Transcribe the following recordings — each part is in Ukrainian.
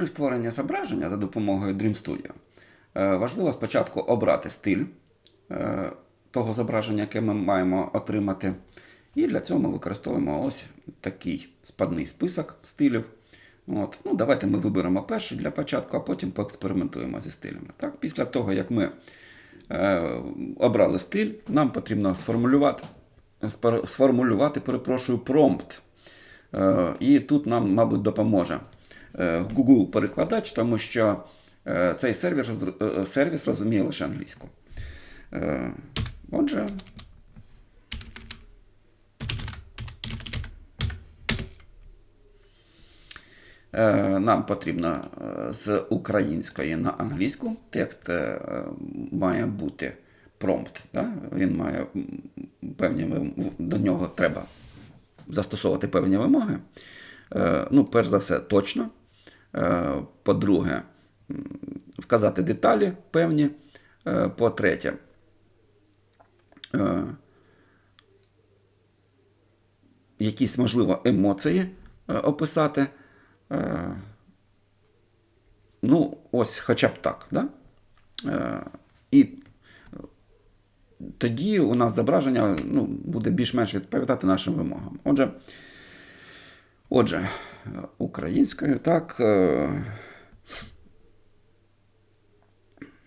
При створенні зображення за допомогою Dream Studio е, важливо спочатку обрати стиль е, того зображення, яке ми маємо отримати. І для цього ми використовуємо ось такий спадний список стилів. От. Ну, давайте ми виберемо перший для початку, а потім поекспериментуємо зі стилями. Так? Після того, як ми е, обрали стиль, нам потрібно сформулювати, сформулювати перепрошую, промпт. Е, І тут нам, мабуть, допоможе Google перекладач, тому що е, цей сервіс, е, сервіс розуміє лише англійську. Е, Отже, е, нам потрібно е, з української на англійську. Текст е, має бути промпт. Да? Він має певні до нього треба застосовувати певні вимоги. Е, Ну, перш за все, точно. Е, По-друге, вказати деталі певні. Е, По-третє, е, якісь, можливо, емоції описати. Ну, ось хоча б так. Да? І тоді у нас зображення ну, буде більш-менш відповідати нашим вимогам. Отже, отже, українською, так. е,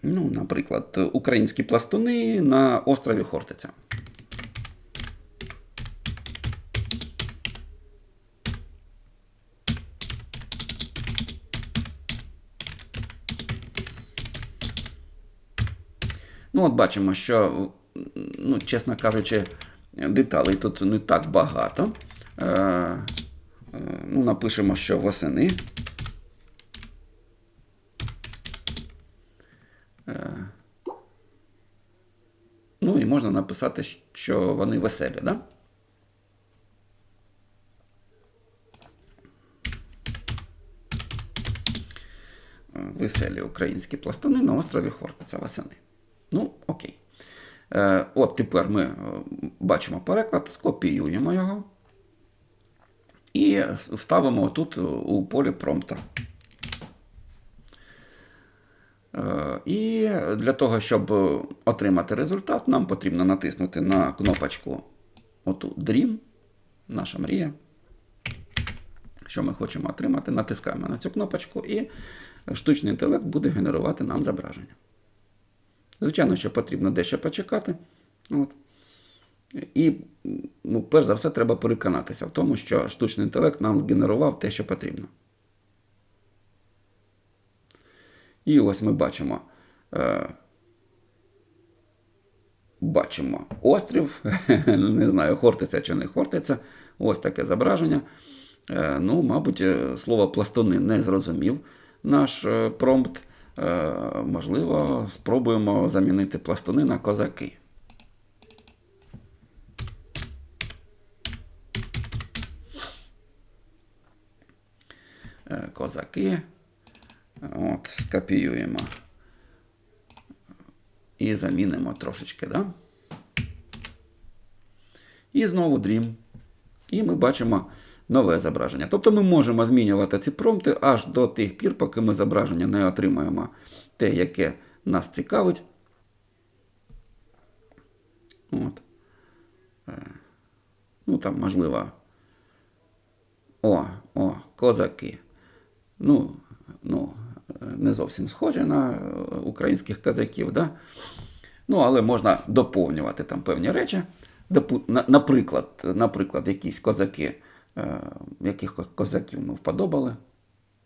Ну, наприклад, українські пластуни на острові Хортиця. Ну, от бачимо, що, ну, чесно кажучи, деталей тут не так багато. Ну, напишемо, що восени. Е, ну, і можна написати, що вони веселі, да? Е, Веселі українські пластуни на острові Хортиця восени. Ну, окей. Е, от тепер ми бачимо переклад, скопіюємо його і вставимо тут у полі промпта. Е, І для того, щоб отримати результат, нам потрібно натиснути на кнопочку оту Dream, наша мрія. Що ми хочемо отримати, натискаємо на цю кнопочку, і штучний інтелект буде генерувати нам зображення. Звичайно, що потрібно дещо почекати. От. І, ну, перш за все, треба переконатися в тому, що штучний інтелект нам згенерував те, що потрібно. І ось ми бачимо. Е, бачимо острів. Не знаю, хортиця чи не хортиця. Ось таке зображення. Е, ну, мабуть, е, слово пластуни не зрозумів наш е, промпт. Можливо, спробуємо замінити пластуни на козаки. Козаки. От, скопіюємо. І замінимо трошечки, да? І знову Dream. І ми бачимо нове зображення. Тобто ми можемо змінювати ці промпти аж до тих пір, поки ми зображення не отримаємо те, яке нас цікавить. От. Е, Ну, там, можливо. О, о, козаки. Ну, ну, не зовсім схожі на е, українських козаків, да? Ну, але можна доповнювати там певні речі. Наприклад, наприклад, якісь козаки, е, яких козаків ми вподобали.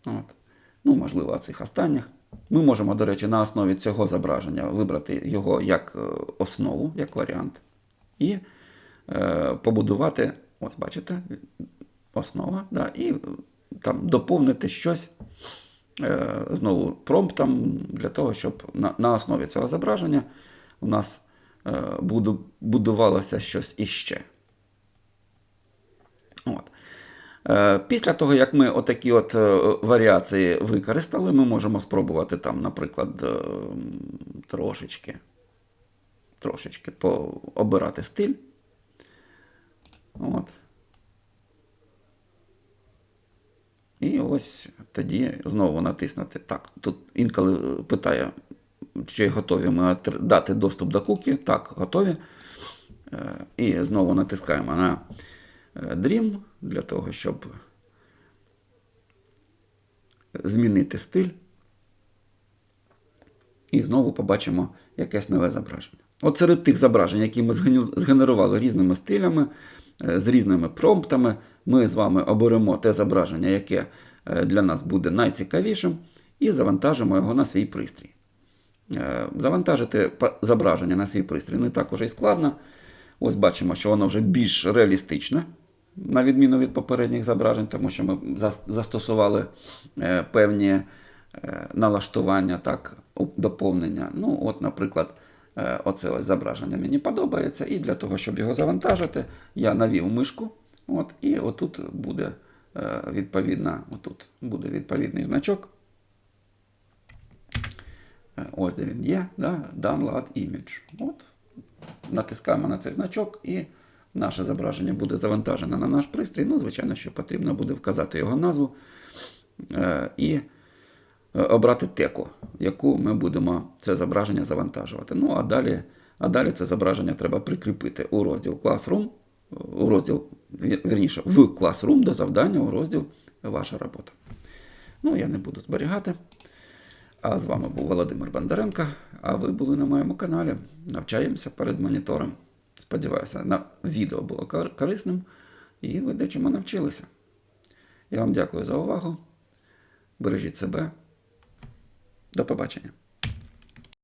От. Ну, можливо, цих останніх. Ми можемо, до речі, на основі цього зображення вибрати його як е, основу, як варіант, і е, побудувати, ось бачите, основа, да, і там доповнити щось е, знову промптом для того, щоб на, на основі цього зображення у нас е, буду, будувалося щось іще. От. Е, Після того, як ми отакі от варіації використали, ми можемо спробувати там, наприклад, трошечки, трошечки пообирати стиль. От. І ось тоді знову натиснути. Так, тут інколи питає, чи готові ми дати доступ до кукі. Так, готові. Е, І знову натискаємо на е, Dream для того, щоб змінити стиль. І знову побачимо якесь нове зображення. От серед тих зображень, які ми згенерували різними стилями, е, з різними промптами, ми з вами оберемо те зображення, яке е, для нас буде найцікавішим, і завантажимо його на свій пристрій. Е, Завантажити зображення на свій пристрій не так уже й складно. Ось бачимо, що воно вже більш реалістичне, на відміну від попередніх зображень, тому що ми застосували е, певні е, налаштування, так, доповнення. Ну, от, наприклад, е, оце ось зображення мені подобається. І для того, щоб його завантажити, я навів мишку. От, і отут буде е, відповідна, отут буде відповідний значок. Е, Ось де він є, да? Download Image. От. Натискаємо на цей значок, і наше зображення буде завантажене на наш пристрій. Ну, звичайно, що потрібно буде вказати його назву е, і е, обрати теку, яку ми будемо це зображення завантажувати. Ну, а далі, а далі це зображення треба прикріпити у розділ Classroom, у розділ, вірніше, в Classroom до завдання у розділ Ваша робота. Ну, я не буду зберігати. А з вами був Володимир Бондаренко, а ви були на моєму каналі. Навчаємося перед монітором. Сподіваюся, на відео було корисним і ви дечому навчилися. Я вам дякую за увагу. Бережіть себе. До побачення.